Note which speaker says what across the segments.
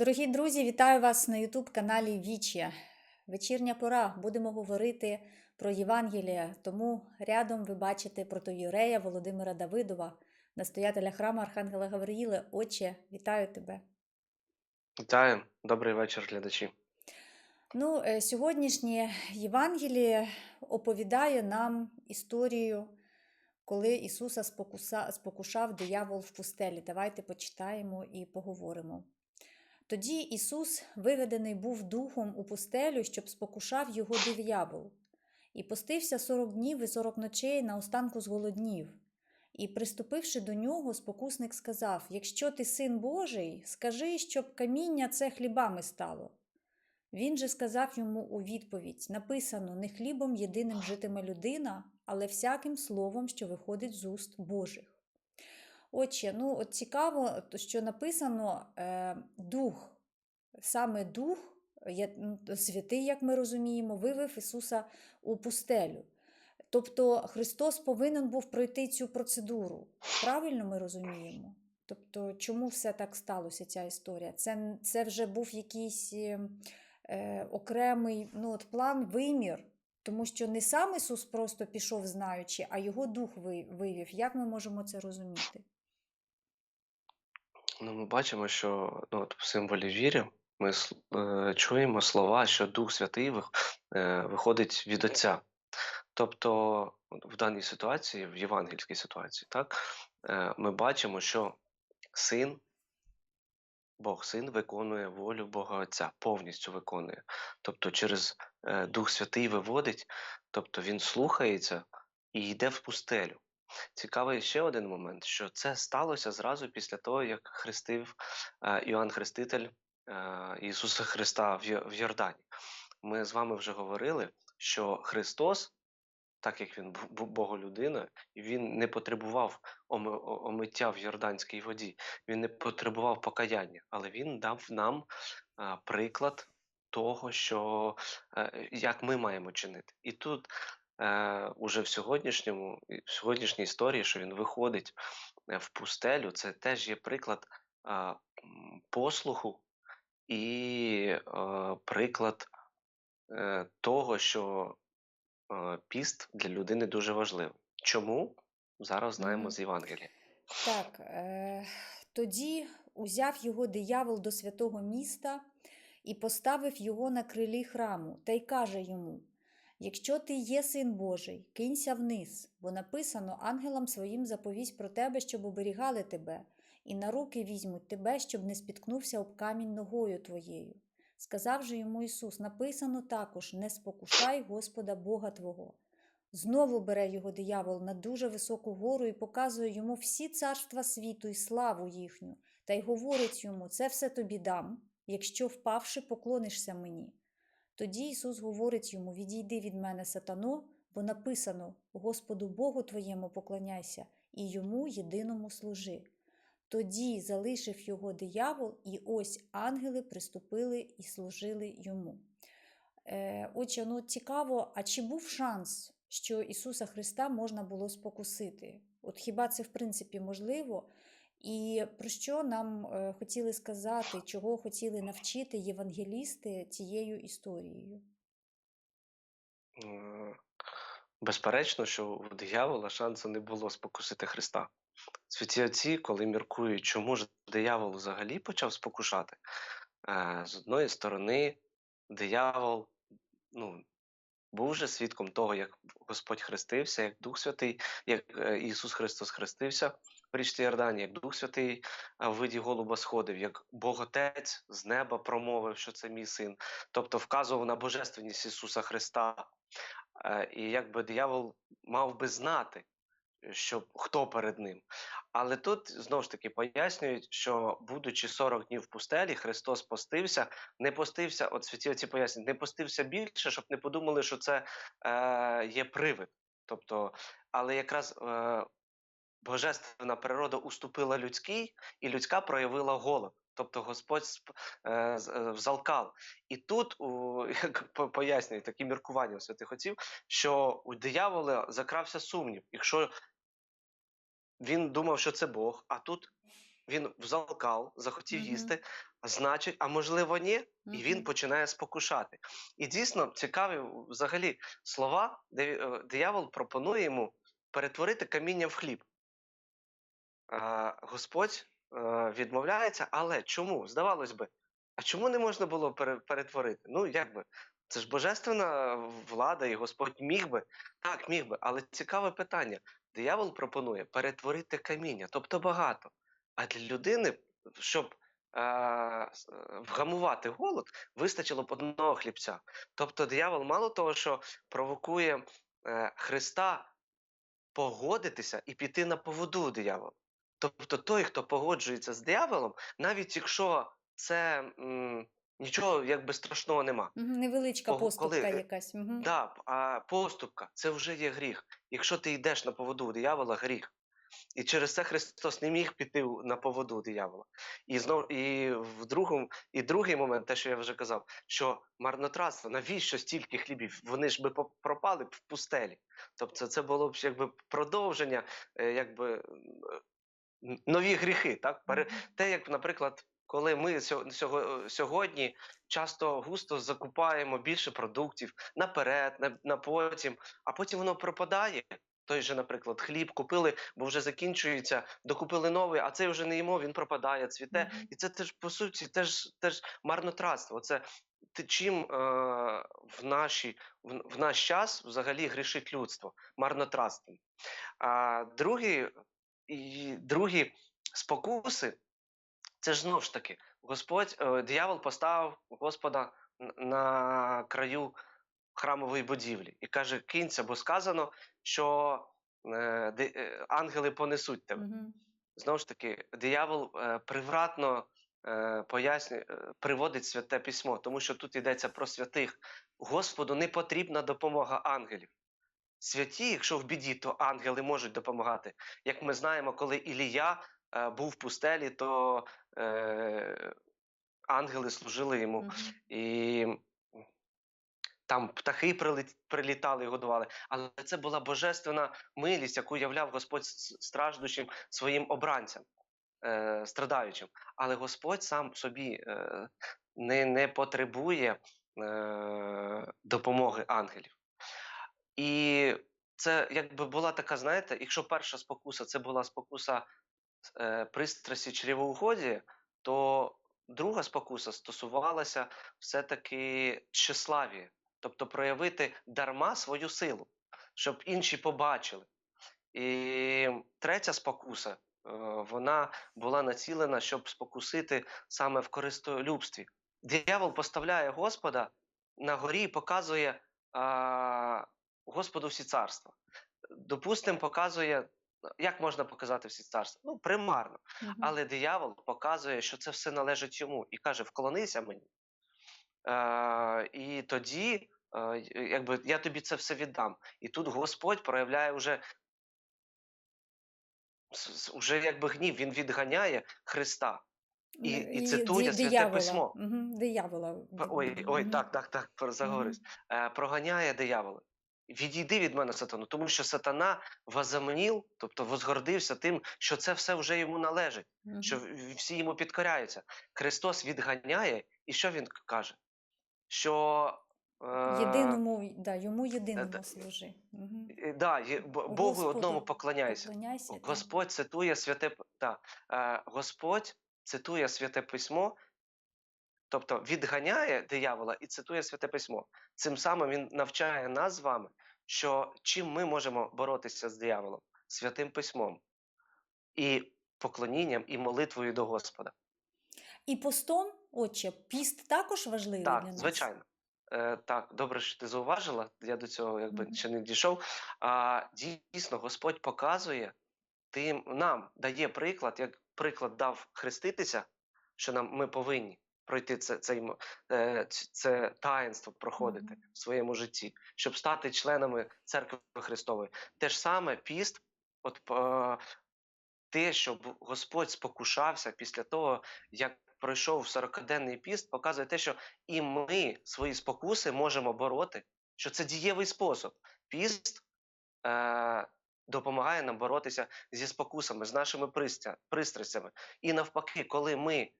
Speaker 1: Дорогі друзі, вітаю вас на Ютуб-каналі Вічі. Вечірня пора. Будемо говорити про Євангелія. Тому рядом ви бачите протоюрея Володимира Давидова, настоятеля храму Архангела Гавриїла. Отче, вітаю тебе.
Speaker 2: Вітаю, добрий вечір, глядачі.
Speaker 1: Ну, е, сьогоднішнє Євангеліє оповідає нам історію, коли Ісуса спокуса, спокушав диявол в пустелі. Давайте почитаємо і поговоримо. Тоді Ісус виведений був духом у пустелю, щоб спокушав його диявол, і постився сорок днів і сорок ночей на останку зголоднів. І, приступивши до нього, спокусник сказав: Якщо ти син Божий, скажи, щоб каміння це хлібами стало. Він же сказав йому у відповідь: написано: не хлібом єдиним житиме людина, але всяким словом, що виходить з уст Божих. Отче, ну от цікаво, що написано е, дух, саме дух, ну, святий, як ми розуміємо, вивів Ісуса у пустелю. Тобто Христос повинен був пройти цю процедуру. Правильно ми розуміємо? Тобто, чому все так сталося, ця історія? Це, це вже був якийсь е, е, окремий ну, от план, вимір, тому що не сам Ісус просто пішов знаючи, а його дух вивів. Як ми можемо це розуміти?
Speaker 2: Ну, ми бачимо, що ну, от в символі віри ми е, чуємо слова, що Дух Святий е, виходить від Отця. Тобто, в даній ситуації, в євангельській ситуації, так, е, ми бачимо, що син, Бог син виконує волю Бога Отця, повністю виконує. Тобто, через е, Дух Святий виводить, тобто він слухається і йде в пустелю. Цікавий ще один момент, що це сталося зразу після того, як хрестив е, Іоанн Хреститель е, Ісуса Христа в, Йордані. Ми з вами вже говорили, що Христос, так як він був Боголюдиною, він не потребував омиття в Йорданській воді, він не потребував покаяння, але він дав нам е, приклад того, що як ми маємо чинити. І тут е, уже в сьогоднішньому, в сьогоднішній історії, що він виходить е, в пустелю, це теж є приклад е, послуху і е, приклад е, того, що е, піст для людини дуже важливий. Чому? Зараз знаємо з Євангелія.
Speaker 1: Так, е, тоді узяв його диявол до святого міста і поставив його на крилі храму, та й каже йому: Якщо ти є син Божий, кинься вниз, бо написано ангелам своїм заповість про тебе, щоб оберігали тебе, і на руки візьмуть тебе, щоб не спіткнувся об камінь ногою твоєю. Сказав же йому Ісус: написано також: не спокушай Господа Бога Твого. Знову бере його диявол на дуже високу гору і показує йому всі царства світу і славу їхню, та й говорить йому: Це все тобі дам, якщо впавши, поклонишся мені. Тоді Ісус говорить йому: Відійди від мене, сатано, бо написано: Господу Богу твоєму поклоняйся і йому єдиному служи. Тоді залишив його диявол, і ось ангели приступили і служили йому. Е, Отже, ну цікаво, а чи був шанс, що Ісуса Христа можна було спокусити? От хіба це в принципі можливо? І про що нам е, хотіли сказати, чого хотіли навчити євангелісти цією історією?
Speaker 2: Безперечно, що у диявола шансу не було спокусити Христа. Святі отці, коли міркують, чому ж диявол взагалі почав спокушати, е, з одної сторони, диявол ну, був же свідком того, як Господь хрестився, як Дух Святий, як е, Ісус Христос хрестився річці Йордані, як Дух Святий в виді голуба сходив, як Бог Отець з неба промовив, що це мій син, тобто вказував на божественність Ісуса Христа. Е, І якби диявол мав би знати, що хто перед ним. Але тут знову ж таки пояснюють, що будучи 40 днів в пустелі, Христос постився, не постився, от святі оці пояснюють, не постився більше, щоб не подумали, що це е, є привид. Тобто, але якраз е, божественна природа уступила людській, і людська проявила голод. Тобто Господь сп- е, е, взалкав. І тут, у, як пояснюють такі міркування у святих отців, що у диявола закрався сумнів. Якщо він думав, що це Бог, а тут він взалкав, захотів
Speaker 1: Мгм.
Speaker 2: їсти, а значить, а можливо, ні, і він починає спокушати. І дійсно цікаві взагалі слова, де е, диявол пропонує йому перетворити каміння в хліб. Господь е, відмовляється, але чому? Здавалось би, а чому не можна було пере- перетворити? Ну, як би, це ж божественна влада, і Господь міг би, так, міг би, але цікаве питання. Диявол пропонує перетворити каміння, тобто багато. А для людини, щоб е, вгамувати голод, вистачило б одного хлібця. Тобто диявол мало того, що провокує е, Христа погодитися і піти на поводу диявола. Тобто той, хто погоджується з дияволом, навіть якщо це м, нічого якби страшного нема.
Speaker 1: Невеличка
Speaker 2: Пого-
Speaker 1: поступка
Speaker 2: коли, е,
Speaker 1: якась. Мгм.
Speaker 2: Да, а поступка це вже є гріх. Якщо ти йдеш на поводу диявола, гріх. І через це Христос не міг піти на поводу диявола. І знов і в другому, і другий момент, те, що я вже казав, що марнотратство, навіщо стільки хлібів? Вони ж би пропали б в пустелі. Тобто, це було б якби продовження, е, якби нові гріхи, так? Те, як, наприклад, коли ми сьогодні часто густо закупаємо більше продуктів наперед, на, потім, а потім воно пропадає. Той же, наприклад, хліб купили, бо вже закінчується, докупили новий, а цей вже не їмо, він пропадає, цвіте.
Speaker 1: Мгм.
Speaker 2: І це теж по суті теж, теж марнотратство. Це чим е, в, наші, в, в наш час взагалі грішить людство марнотратством. А другі, і другі спокуси, це ж знову ж таки, Господь, е, диявол поставив Господа на краю храмової будівлі і каже: кинься, бо сказано, що е, е, ангели понесуть тебе.
Speaker 1: Мгм.
Speaker 2: Знову ж таки, диявол привратно пояснює, приводить святе письмо, тому що тут йдеться про святих. Господу не потрібна допомога ангелів. Святі, якщо в біді, то ангели можуть допомагати. Як ми знаємо, коли Ілія е, був в пустелі, то е, ангели служили йому.
Speaker 1: Мгм.
Speaker 2: І там птахи прилітали і годували. Але це була божественна милість, яку являв Господь страждущим своїм обранцям, е, страдаючим. Але Господь сам собі е, не, не потребує е, допомоги ангелів. І це якби була така, знаєте, якщо перша спокуса це була спокуса е, пристрасті чревоугодія, то друга спокуса стосувалася все-таки тщеславія, тобто проявити дарма свою силу, щоб інші побачили. І третя спокуса, е, вона була націлена, щоб спокусити саме в користолюбстві. Диявол поставляє Господа на горі і показує а, Господу всі царства. Допустимо, показує, як можна показати всі царства? Ну, примарно.
Speaker 1: Мгм.
Speaker 2: Але диявол показує, що це все належить йому, і каже: вклонися мені. Е, і тоді, е, якби я тобі це все віддам. І тут Господь проявляє вже, уже якби гнів, він відганяє Христа. І, і цитує
Speaker 1: ди-
Speaker 2: святе письмо.
Speaker 1: Диявола.
Speaker 2: Ой, ой, так, так, так, заговорюсь. Е, проганяє диявола. Відійди від мене, сатану, тому що сатана возомнів, тобто возгордився тим, що це все вже йому належить, що
Speaker 1: Мгм.
Speaker 2: в- всі йому підкоряються. Христос відганяє, і що він каже? Що е,
Speaker 1: Єдиному, да, йому
Speaker 2: е,
Speaker 1: єдиному
Speaker 2: д-
Speaker 1: служи. Мгм.
Speaker 2: е, да, Богу
Speaker 1: Господу
Speaker 2: одному поклоняйся.
Speaker 1: Поклоняйся. да.
Speaker 2: Господь цитує святе е, Господь цитує святе письмо, тобто відганяє диявола і цитує святе письмо. Цим самим він навчає нас з вами, що чим ми можемо боротися з дияволом? Святим письмом і поклонінням, і молитвою до Господа.
Speaker 1: І постом, отче, піст також важливий для
Speaker 2: Так,
Speaker 1: нас.
Speaker 2: звичайно. Е, так, добре, що ти зауважила. Я до цього якби
Speaker 1: Мгм.
Speaker 2: ще не дійшов. А дійсно, Господь показує тим нам дає приклад, як приклад дав хреститися, що нам ми повинні пройти це, цей, м- е, це таїнство проходити в своєму житті, щоб стати членами церкви Христової. Те ж саме піст, от е, те, щоб Господь спокушався після того, як пройшов 40-денний піст, показує те, що і ми свої спокуси можемо бороти, що це дієвий спосіб. Піст е, допомагає нам боротися зі спокусами, з нашими пристрастями. І навпаки, коли ми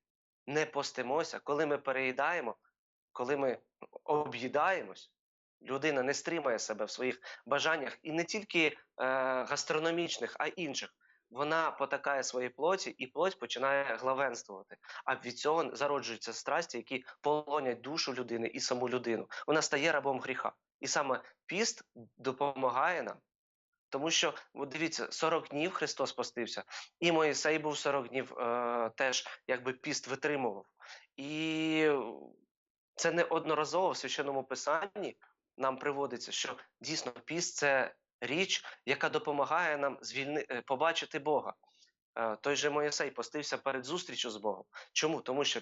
Speaker 2: не постимося, коли ми переїдаємо, коли ми об'їдаємось, людина не стримає себе в своїх бажаннях і не тільки е, гастрономічних, а й інших. Вона потакає своїй плоті, і плоть починає главенствувати. А від цього зароджуються страсті, які полонять душу людини і саму людину. Вона стає рабом гріха. І саме піст допомагає нам. Тому що, от дивіться, 40 днів Христос постився, і Моїсей був 40 днів е, теж якби піст витримував. І це неодноразово в священному писанні нам приводиться, що дійсно піст це річ, яка допомагає нам звільни... е, побачити Бога. Е, Той же Моїсей постився перед зустрічю з Богом. Чому? Тому що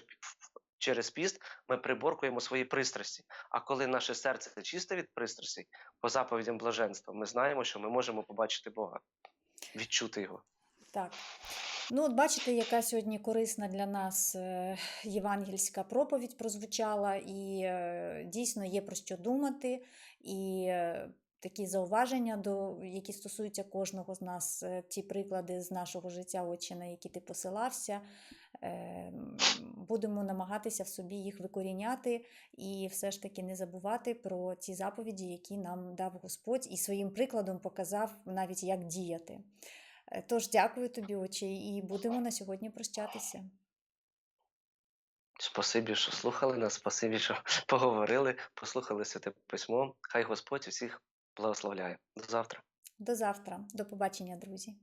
Speaker 2: через піст ми приборкуємо свої пристрасті. А коли наше серце чисте від пристрастей, по заповідям блаженства, ми знаємо, що ми можемо побачити Бога, відчути його.
Speaker 1: Так. Ну, от бачите, яка сьогодні корисна для нас е, євангельська проповідь прозвучала, і е, дійсно є про що думати, і е, такі зауваження, до, які стосуються кожного з нас, ті приклади з нашого життя, очі, на які ти посилався. Е, Будемо намагатися в собі їх викоріняти і все ж таки не забувати про ті заповіді, які нам дав Господь, і своїм прикладом показав навіть як діяти. Е, Тож дякую тобі, очі, і будемо на сьогодні прощатися.
Speaker 2: Спасибі, що слухали нас, спасибі, що поговорили, послухали святе письмо. Хай Господь усіх благословляє. До завтра.
Speaker 1: До завтра. До побачення, друзі.